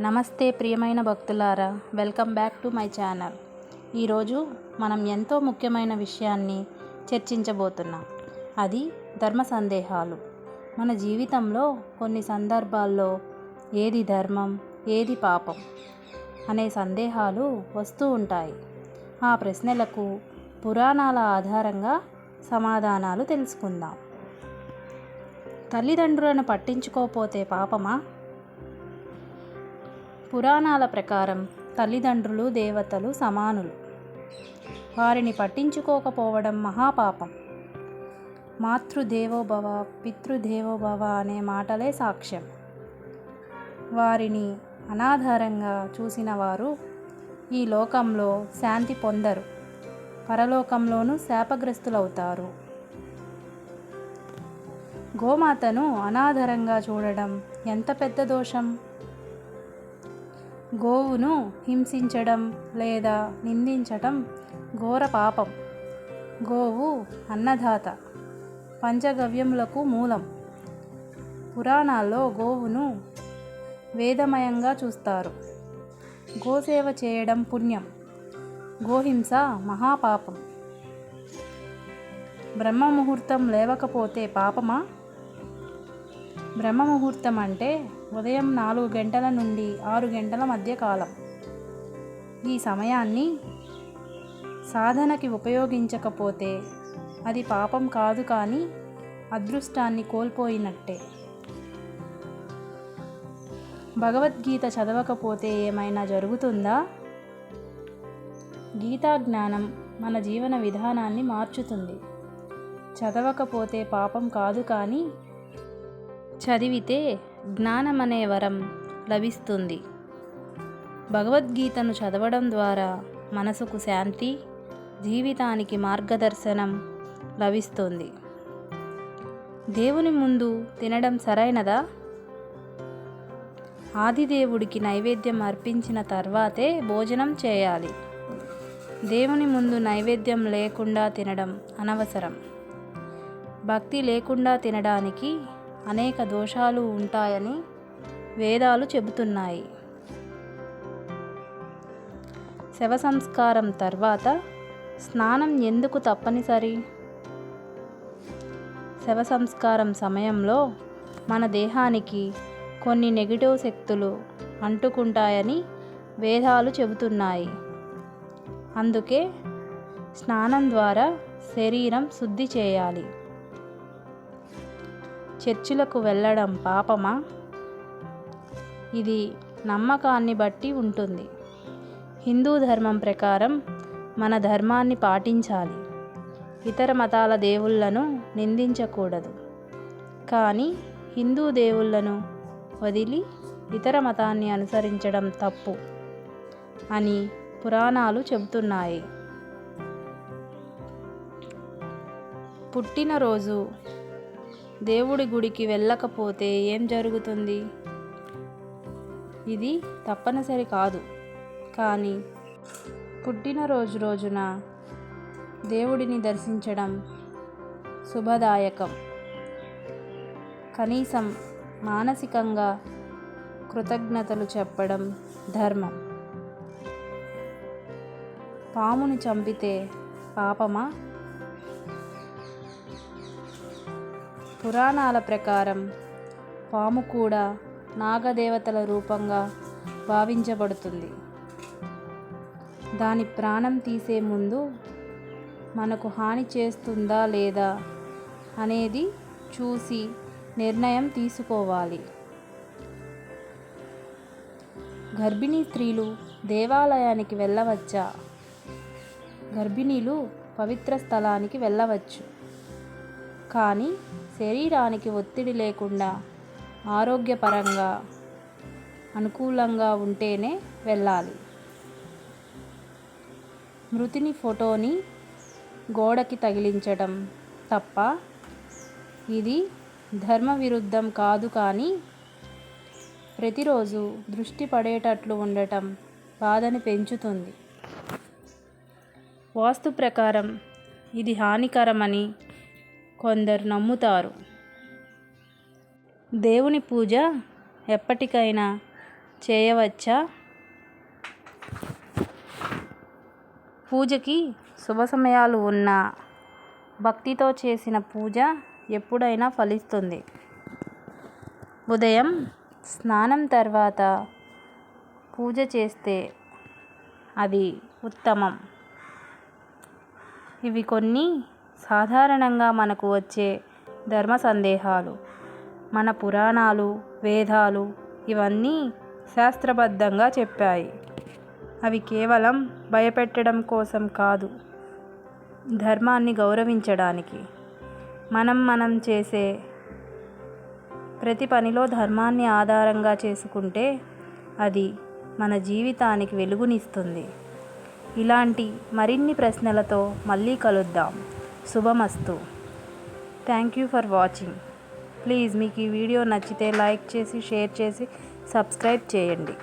నమస్తే ప్రియమైన భక్తులారా welcome back to my channel. ఈరోజు మనం ఎంతో ముఖ్యమైన విషయాన్ని చర్చించబోతున్నాం. అది ధర్మ సందేహాలు. మన జీవితంలో కొన్ని సందర్భాల్లో ఏది ధర్మం ఏది పాపం అనే సందేహాలు వస్తూ ఉంటాయి. ఆ ప్రశ్నలకు పురాణాల ఆధారంగా సమాధానాలు తెలుసుకుందాం. తల్లిదండ్రులను పట్టించుకోకపోతే పాపమా? పురాణాల ప్రకారం తల్లిదండ్రులు దేవతలు సమానులు. వారిని పట్టించుకోకపోవడం మహాపాపం. మాతృదేవోభవ పితృదేవోభవ అనే మాటలే సాక్ష్యం. వారిని అనాధారంగా చూసిన వారు ఈ లోకంలో శాంతి పొందరు. పరలోకంలోనూ శాపగ్రస్తులవుతారు. గోమాతను అనాధారంగా చూడడం ఎంత పెద్ద దోషం? గోవును హింసించడం లేదా నిందించటం ఘోర పాపం. గోవు అన్నదాత. పంచగవ్యములకు మూలం. పురాణాల్లో గోవును వేదమయంగా చూస్తారు. గోసేవ చేయడం పుణ్యం. గోహింస మహాపాపం. బ్రహ్మ ముహూర్తం లేవకపోతే పాపమా? బ్రహ్మ ముహూర్తం అంటే ఉదయం నాలుగు గంటల నుండి ఆరు గంటల మధ్య కాలం. ఈ సమయాన్ని సాధనకి ఉపయోగించకపోతే అది పాపం కాదు కానీ అదృష్టాన్ని కోల్పోయినట్టే. భగవద్గీత చదవకపోతే ఏమైనా జరుగుతుందా? గీతా జ్ఞానం మన జీవన విధానాన్ని మార్చుతుంది. చదవకపోతే పాపం కాదు కానీ చదివితే జ్ఞానమనే వరం లభిస్తుంది. భగవద్గీతను చదవడం ద్వారా మనసుకు శాంతి జీవితానికి మార్గదర్శనం లభిస్తుంది. దేవుని ముందు తినడం సరైనదా? ఆదిదేవుడికి నైవేద్యం అర్పించిన తర్వాతే భోజనం చేయాలి. దేవుని ముందు నైవేద్యం లేకుండా తినడం అనవసరం. భక్తి లేకుండా తినడానికి అనేక దోషాలు ఉంటాయని వేదాలు చెబుతున్నాయి. శవ సంస్కారం తర్వాత స్నానం ఎందుకు తప్పనిసరి? శవ సంస్కారం సమయంలో మన దేహానికి కొన్ని నెగిటివ్ శక్తులు అంటుకుంటాయని వేదాలు చెబుతున్నాయి. అందుకే స్నానం ద్వారా శరీరం శుద్ధి చేయాలి. చర్చిలకు వెళ్ళడం పాపమా? ఇది నమ్మకాన్ని బట్టి ఉంటుంది. హిందూ ధర్మం ప్రకారం మన ధర్మాన్ని పాటించాలి. ఇతర మతాల దేవుళ్ళను నిందించకూడదు. కానీ హిందూ దేవుళ్ళను వదిలి ఇతర మతాన్ని అనుసరించడం తప్పు అని పురాణాలు చెబుతున్నాయి. పుట్టినరోజు దేవుడి గుడికి వెళ్ళకపోతే ఏం జరుగుతుంది? ఇది తప్పనిసరి కాదు. కానీ పుట్టినరోజు రోజున దేవుడిని దర్శించడం శుభదాయకం. కనీసం మానసికంగా కృతజ్ఞతలు చెప్పడం ధర్మం. పాముని చంపితే పాపమా? పురాణాల ప్రకారం పాము కూడా నాగదేవతల రూపంగా భావించబడుతుంది. దాని ప్రాణం తీసే ముందు మనకు హాని చేస్తుందా లేదా అనేది చూసి నిర్ణయం తీసుకోవాలి. గర్భిణీ స్త్రీలు దేవాలయానికి వెళ్ళవచ్చా? గర్భిణీలు పవిత్ర స్థలానికి వెళ్ళవచ్చు. కానీ శరీరానికి ఒత్తిడి లేకుండా ఆరోగ్యపరంగా అనుకూలంగా ఉంటేనే వెళ్ళాలి. మృతిని ఫోటోని గోడకి తగిలించడం తప్ప ఇది ధర్మ విరుద్ధం కాదు కానీ ప్రతిరోజు దృష్టి పడేటట్లు ఉండటం బాధని పెంచుతుంది. వాస్తు ప్రకారం ఇది హానికరమని కొందరు నమ్ముతారు. దేవుని పూజ ఎప్పటికైనా చేయవచ్చా? పూజకి శుభ సమయాలు ఉన్నా భక్తితో చేసిన పూజ ఎప్పుడైనా ఫలిస్తుంది. ఉదయం స్నానం తర్వాత పూజ చేస్తే అది ఉత్తమం. ఇవి కొన్ని సాధారణంగా మనకు వచ్చే ధర్మ సందేహాలు మన పురాణాలు వేదాలు ఇవన్నీ శాస్త్రబద్ధంగా చెప్పాయి. అవి కేవలం భయపెట్టడం కోసం కాదు ధర్మాన్ని గౌరవించడానికి. మనం మనం చేసే ప్రతి పనిలో ధర్మాన్ని ఆధారంగా చేసుకుంటే అది మన జీవితానికి వెలుగునిస్తుంది. ఇలాంటి మరిన్ని ప్రశ్నలతో మళ్ళీ కలుద్దాం. శుభమస్తు. Thank you for watching please మీకు ఈ వీడియో నచ్చితే లైక్ చేసి షేర్ చేసి సబ్స్క్రైబ్ చేయండి.